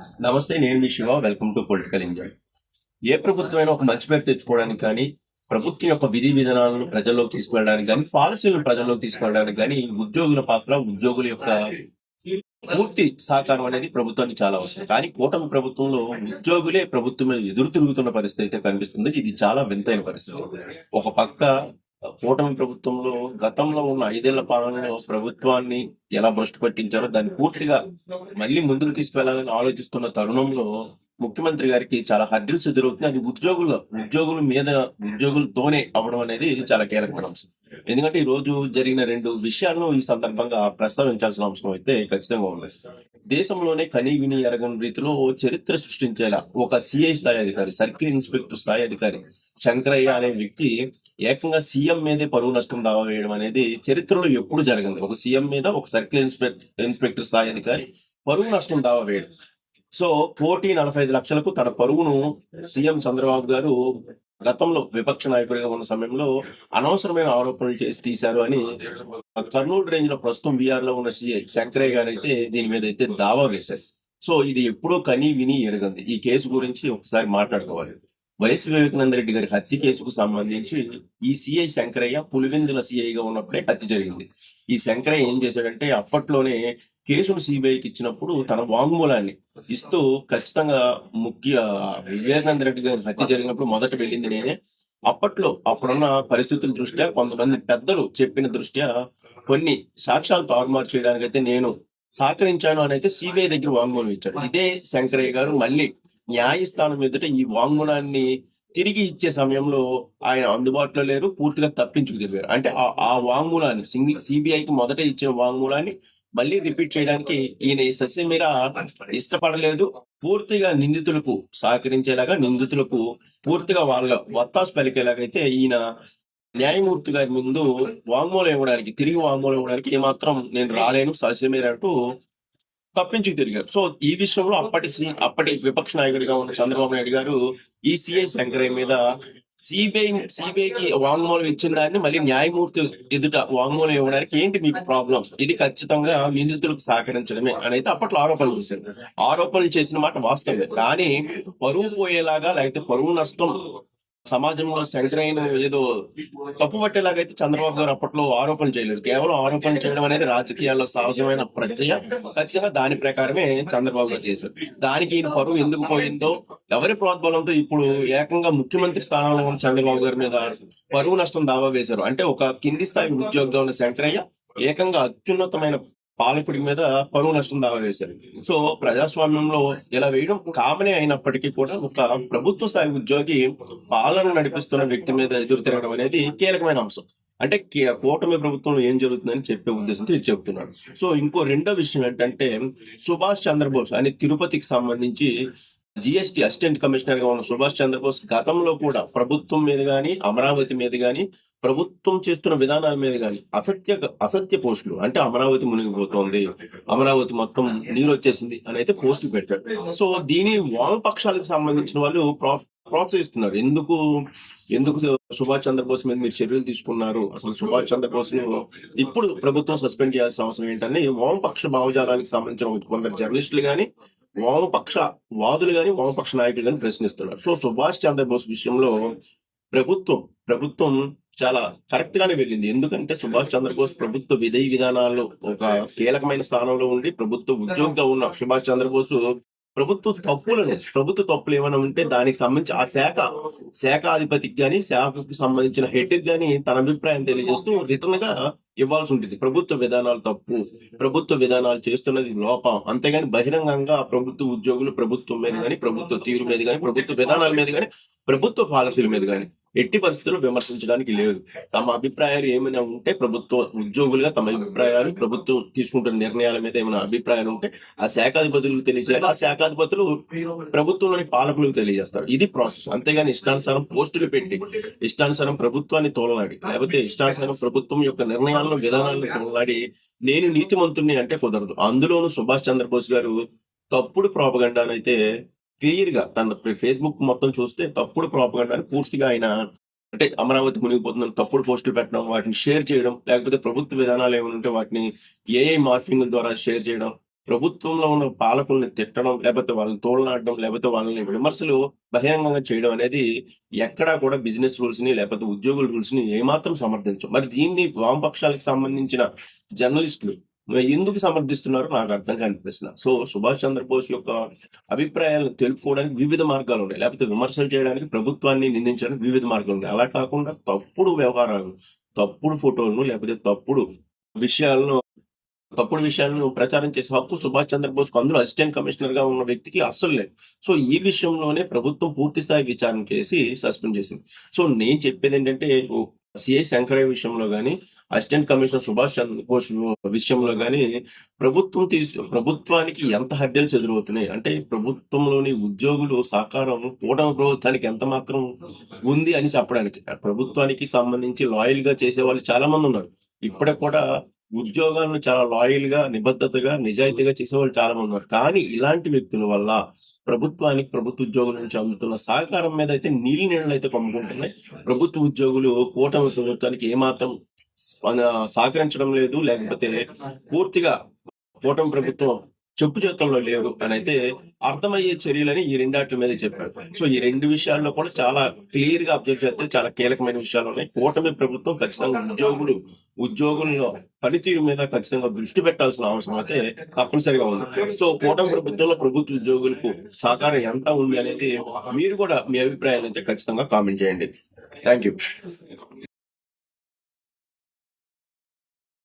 నమస్తే నేను మీ Shiva. Welcome to political enjoy ఏ ప్రభుత్వమైనా ఒక మంచి పేరు తెచ్చుకోవడానికి కానీ ప్రభుత్వం యొక్క విధి విధానాలను ప్రజల్లోకి తీసుకువెళ్ళడానికి కానీ పాలసీలను ప్రజల్లోకి తీసుకువెళ్ళడానికి కానీ ఉద్యోగుల పాత్ర ఉద్యోగుల యొక్క పూర్తి సహకారం అనేది ప్రభుత్వానికి చాలా అవసరం. కానీ కూటమి ప్రభుత్వంలో ఉద్యోగులే ప్రభుత్వం ఎదురు తిరుగుతున్న పరిస్థితి అయితే కనిపిస్తుంది. ఇది చాలా వింతైన పరిస్థితి. ఒక పక్క కూటమి ప్రభుత్వంలో గతంలో ఉన్న ఐదేళ్ళ పాలనలో ప్రభుత్వాన్ని ఎలా భ్రష్టు పట్టించారో దాన్ని పూర్తిగా మళ్ళీ ముందుకు తీసుకెళ్ళాలని ఆలోచిస్తున్న తరుణంలో ముఖ్యమంత్రి గారికి చాలా హర్డిల్స్ ఎదురవుతుంది అది ఉద్యోగుల ఉద్యోగుల మీద ఉద్యోగులతోనే అవడం అనేది చాలా కీలకమైన అంశం. ఎందుకంటే ఈ రోజు జరిగిన రెండు విషయాలను ఈ సందర్భంగా ప్రస్తావించాల్సిన అంశం అయితే ఖచ్చితంగా ఉంది. దేశంలోనే కనీ విని ఎరగని రీతిలో చరిత్ర సృష్టించేలా ఒక సిఐ స్థాయి అధికారి సర్కిల్ ఇన్స్పెక్టర్ స్థాయి అధికారి శంకరయ్య అనే వ్యక్తి ఏకంగా సీఎం మీదే పరువు నష్టం దావా వేయడం అనేది చరిత్రలో ఎప్పుడు జరిగింది. ఒక సీఎం మీద ఒక సర్కిల్ ఇన్స్పెక్టర్ ఇన్స్పెక్టర్ స్థాయి అధికారి పరువు నష్టం దావా వేయడం. సో కోటి నలభై ఐదు లక్షలకు తన పరువును సీఎం చంద్రబాబు గారు గతంలో విపక్ష నాయకుడిగా ఉన్న సమయంలో అనవసరమైన ఆరోపణలు చేసి తీశారు అని కర్నూలు రేంజ్లో ప్రస్తుతం బీఆర్లో ఉన్న సీఐ శంకరయ్య గారు అయితే దీని మీద అయితే దావా వేశారు. సో ఇది ఎప్పుడో కని విని ఎరగంది. ఈ కేసు గురించి ఒకసారి మాట్లాడుకోవాలి. వైఎస్ వివేకానంద రెడ్డి గారి హత్య కేసుకు సంబంధించి ఈ సిఐ శంకరయ్య పులివెందుల సిఐగా ఉన్నప్పుడే హత్య జరిగింది. ఈ శంకరయ్య ఏం చేశాడంటే అప్పట్లోనే కేసును సిబిఐకి ఇచ్చినప్పుడు తన వాంగ్మూలాన్ని ఇస్తూ ఖచ్చితంగా ముఖ్య వివేకానంద రెడ్డి గారి హత్య జరిగినప్పుడు మొదట వెళ్ళింది నేనే. అప్పట్లో అప్పుడున్న పరిస్థితుల దృష్ట్యా కొంతమంది పెద్దలు చెప్పిన దృష్ట్యా కొన్ని సాక్ష్యాలు తారుమారు చేయడానికి అయితే నేను సహకరించాను అని అయితే సిబిఐ దగ్గర వాంగ్మూలం ఇచ్చాడు ఇదే శంకరయ్య గారు మళ్ళీ న్యాయస్థానం ఎదుట ఈ వాంగ్మూలాన్ని తిరిగి ఇచ్చే సమయంలో ఆయన అందుబాటులో లేరు పూర్తిగా తప్పించుకు తిరిగారు. అంటే ఆ- వాంగ్మూలాన్ని వాంగ్మూలాన్ని సిబిఐకి మొదట ఇచ్చిన వాంగ్మూలాన్ని మళ్ళీ రిపీట్ చేయడానికి ఈయన సస్యమీర ఇష్టపడలేదు. పూర్తిగా నిందితులకు సహకరించేలాగా నిందితులకు పూర్తిగా వాళ్ళ వత్తాసు పలికేలాగైతే ఈయన న్యాయమూర్తి గారి ముందు వాంగ్మూలం ఇవ్వడానికి తిరిగి వాంగ్మూలం ఇవ్వడానికి ఏమాత్రం నేను రాలేను. సస్యమీర అంటూ తప్పించుకు తిరిగారు సో ఈ విషయంలో అప్పటి అప్పటి విపక్ష నాయకుడిగా ఉన్న చంద్రబాబు నాయుడు గారు ఈ సిఐ శంకరయ్య మీద సిబిఐ సిబిఐకి వాంగ్మూలం ఇచ్చిన దాన్ని మళ్ళీ న్యాయమూర్తి ఎదుట వాంగ్మూలం ఇవ్వడానికి ఏంటి మీకు ప్రాబ్లం? ఇది ఖచ్చితంగా నిందితులకు సహకరించడమే అని అయితే అప్పట్లో ఆరోపణలు చేశారు. ఆరోపణలు చేసిన మాట వాస్తవమే. కానీ పరువు పోయేలాగా లేకపోతే పరువు నష్టం సమాజంలో శంకరయ్యను ఏదో తప్పు పట్టేలాగైతే చంద్రబాబు గారు అప్పట్లో ఆరోపణ చేయలేదు. కేవలం ఆరోపణ చేయడం అనేది రాజకీయాల్లో సహజమైన ప్రక్రియ. ఖచ్చితంగా దాని ప్రకారమే చంద్రబాబు గారు చేశారు. దానికి ఈయన పరువు ఎందుకు పోయిందో ఎవరి ప్రోద్బలంతో ఇప్పుడు ఏకంగా ముఖ్యమంత్రి స్థానంలో ఉన్న చంద్రబాబు గారి మీద పరువు నష్టం దావా వేశారు. అంటే ఒక కింది స్థాయి ఉద్యోగంలో ఉన్న శంకరయ్య ఏకంగా అత్యున్నతమైన పాలకుడి మీద పరువు నష్టం దావా వేశారు. సో ప్రజాస్వామ్యంలో ఇలా వేయడం కామనే అయినప్పటికీ కూడా ఒక ప్రభుత్వ స్థాయి ఉద్యోగి పాలన నడిపిస్తున్న వ్యక్తి మీద ఎదురు తిరగడం అనేది కీలకమైన అంశం. అంటే కే- కూటమి ప్రభుత్వంలో ఏం జరుగుతుందని చెప్పే ఉద్దేశంతో ఇది చెప్తున్నాడు. సో ఇంకో రెండో విషయం ఏంటంటే సుభాష్ చంద్రబోస్ అని తిరుపతికి సంబంధించి జిఎస్టి అసిస్టెంట్ కమిషనర్గా ఉన్న సుభాష్ చంద్రబోస్ గతంలో కూడా ప్రభుత్వం మీద గాని అమరావతి మీద గాని ప్రభుత్వం చేస్తున్న విధానాల మీద గాని అసత్య అసత్య పోస్టులు అంటే అమరావతి మునిగిపోతోంది అమరావతి మొత్తం నీరు వచ్చేసింది అని అయితే పోస్టులు పెట్టారు. సో దీని వామపక్షాలకు సంబంధించిన వాళ్ళు ప్రో- ప్రోత్సహిస్తున్నారు. ఎందుకు ఎందుకు సుభాష్ చంద్రబోస్ మీద మీరు చర్యలు తీసుకున్నారు? అసలు సుభాష్ చంద్రబోస్ ఇప్పుడు ప్రభుత్వం సస్పెండ్ చేయాల్సిన అవసరం ఏంటని వామపక్ష భావజాలానికి సంబంధించిన కొందరు జర్నలిస్టులు కానీ వామపక్ష వాదులు గాని వామపక్ష నాయకులు గాని ప్రశ్నిస్తున్నారు. సో సుభాష్ చంద్రబోస్ విషయంలో ప్రభుత్వం ప్రభుత్వం చాలా కరెక్ట్ గానే వెళ్ళింది. ఎందుకంటే సుభాష్ చంద్రబోస్ ప్రభుత్వ విధి విధానాల్లో ఒక కీలకమైన స్థానంలో ఉండి ప్రభుత్వ ఉద్యోగిగా ఉన్న సుభాష్ చంద్రబోస్ ప్రభుత్వ తప్పులను ప్రభుత్వ తప్పులు ఏమైనా ఉంటే దానికి సంబంధించి ఆ శాఖ శాఖాధిపతికి గాని శాఖకు సంబంధించిన హెడ్ గాని తన అభిప్రాయం తెలియజేస్తూ రిటర్న్గా ఇవ్వాల్సి ఉంటుంది ప్రభుత్వ విధానాలు తప్పు. ప్రభుత్వ విధానాలు చేస్తున్నది లోపం. అంతేగాని బహిరంగంగా ప్రభుత్వ ఉద్యోగులు ప్రభుత్వం మీద కానీ ప్రభుత్వ తీరు మీద కానీ ప్రభుత్వ విధానాల మీద కానీ ప్రభుత్వ పాలసీల మీద కానీ ఎట్టి పరిస్థితుల్లో విమర్శించడానికి లేదు. తమ అభిప్రాయాలు ఏమైనా ఉంటే ప్రభుత్వ ఉద్యోగులుగా తమ అభిప్రాయాలు ప్రభుత్వం తీసుకుంటున్న నిర్ణయాల మీద ఏమైనా అభిప్రాయాలు ఉంటే ఆ శాఖాధిపతులకు తెలియజేయాలి. ఆ శాఖాధిపతులు ప్రభుత్వంలోని పాలకులకు తెలియజేస్తారు. ఇది ప్రాసెస్. అంతేగాని ఇష్టానుసారం పోస్టులు పెట్టి ఇష్టానుసారం ప్రభుత్వాన్ని తోలనాడి లేకపోతే ఇష్టానుసారం ప్రభుత్వం యొక్క నిర్ణయాలను విధానాలను కొనలాడి నేను నీతిమంతుణ్ణి అంటే కుదరదు. అందులోనూ సుభాష్ చంద్రబోస్ గారు తప్పుడు ప్రాపగండానైతే అయితే క్లియర్గా తన ఫేస్బుక్ మొత్తం చూస్తే తప్పుడు ప్రాపగండాని పూర్తిగా ఆయన అంటే అమరావతి మునిగిపోతుందని తప్పుడు పోస్టులు పెట్టడం వాటిని షేర్ చేయడం లేకపోతే ప్రభుత్వ విధానాలు ఏమైనా ఉంటే వాటిని ఏఐ మార్ఫింగ్ ద్వారా షేర్ చేయడం ప్రభుత్వంలో ఉన్న పాలకుల్ని తిట్టడం లేకపోతే వాళ్ళని తోలనాడడం లేకపోతే వాళ్ళని విమర్శలు బహిరంగంగా చేయడం అనేది ఎక్కడా కూడా బిజినెస్ రూల్స్ని లేకపోతే ఉద్యోగుల రూల్స్ని ఏమాత్రం సమర్థించం మరి దీన్ని వామపక్షాలకు సంబంధించిన జర్నలిస్టులు మరి ఎందుకు సమర్థిస్తున్నారో నాకు అర్థం కాని సో సుభాష్ చంద్రబోస్ యొక్క అభిప్రాయాలను తెలుపుకోవడానికి వివిధ మార్గాలు ఉన్నాయి. లేకపోతే విమర్శలు చేయడానికి ప్రభుత్వాన్ని నిందించడానికి వివిధ మార్గాలు ఉన్నాయి. అలా కాకుండా తప్పుడు వ్యవహారాలు తప్పుడు ఫోటోలను లేకపోతే తప్పుడు విషయాలను తప్పుడు విషయాలను ప్రచారం చేసే హక్కు సుభాష్ చంద్రబోస్ అందులో అసిస్టెంట్ కమిషనర్గా ఉన్న వ్యక్తికి అస్సలు లేదు. సో ఈ విషయంలోనే ప్రభుత్వం పూర్తి స్థాయి విచారణ చేసి సస్పెండ్ చేసింది. సో నేను చెప్పేది ఏంటంటే సిఐ శంకరయ్య విషయంలో కానీ అసిస్టెంట్ కమిషనర్ సుభాష్ చంద్రబోస్ విషయంలో కానీ ప్రభుత్వం తీసు ప్రభుత్వానికి ఎంత హడ్డల్స్ ఎదురవుతున్నాయి అంటే ప్రభుత్వంలోని ఉద్యోగులు సహకారం కూటమి ప్రభుత్వానికి ఎంత మాత్రం ఉంది అని చెప్పడానికి. ప్రభుత్వానికి సంబంధించి లాయల్గా చేసే వాళ్ళు చాలా మంది ఉన్నారు. ఇప్పటికి కూడా ఉద్యోగాలను చాలా లాయల్గా నిబద్ధతగా నిజాయితీగా చేసేవాళ్ళు చాలా మంది ఉన్నారు కానీ ఇలాంటి వ్యక్తుల వల్ల ప్రభుత్వానికి ప్రభుత్వ ఉద్యోగుల నుంచి అందుతున్న సహకారం మీద అయితే నీళ్ళు నీళ్ళు అయితే కమ్ముకుంటున్నాయి ప్రభుత్వ ఉద్యోగులు కూటమి ప్రభుత్వానికి ఏమాత్రం సహకరించడం లేదు. లేకపోతే పూర్తిగా కూటమి ప్రభుత్వం చెప్పు చేతుల్లో లేరు అని అయితే అర్థమయ్యే చర్యలని ఈ రెండాట్ల మీద చెప్పారు. సో ఈ రెండు విషయాల్లో కూడా చాలా క్లియర్గా అబ్జర్వ్ చేస్తే చాలా కీలకమైన విషయాలు ఉన్నాయి. కూటమి ప్రభుత్వం ఖచ్చితంగా ఉద్యోగులు ఉద్యోగుల్లో పనితీరు మీద ఖచ్చితంగా దృష్టి పెట్టాల్సిన అవసరం అయితే తప్పనిసరిగా ఉంది. సో కూటమి ప్రభుత్వంలో ప్రభుత్వ ఉద్యోగులకు సహకారం ఎంత ఉంది అనేది మీరు కూడా మీ అభిప్రాయాన్ని అయితే ఖచ్చితంగా కామెంట్ చేయండి. Thank you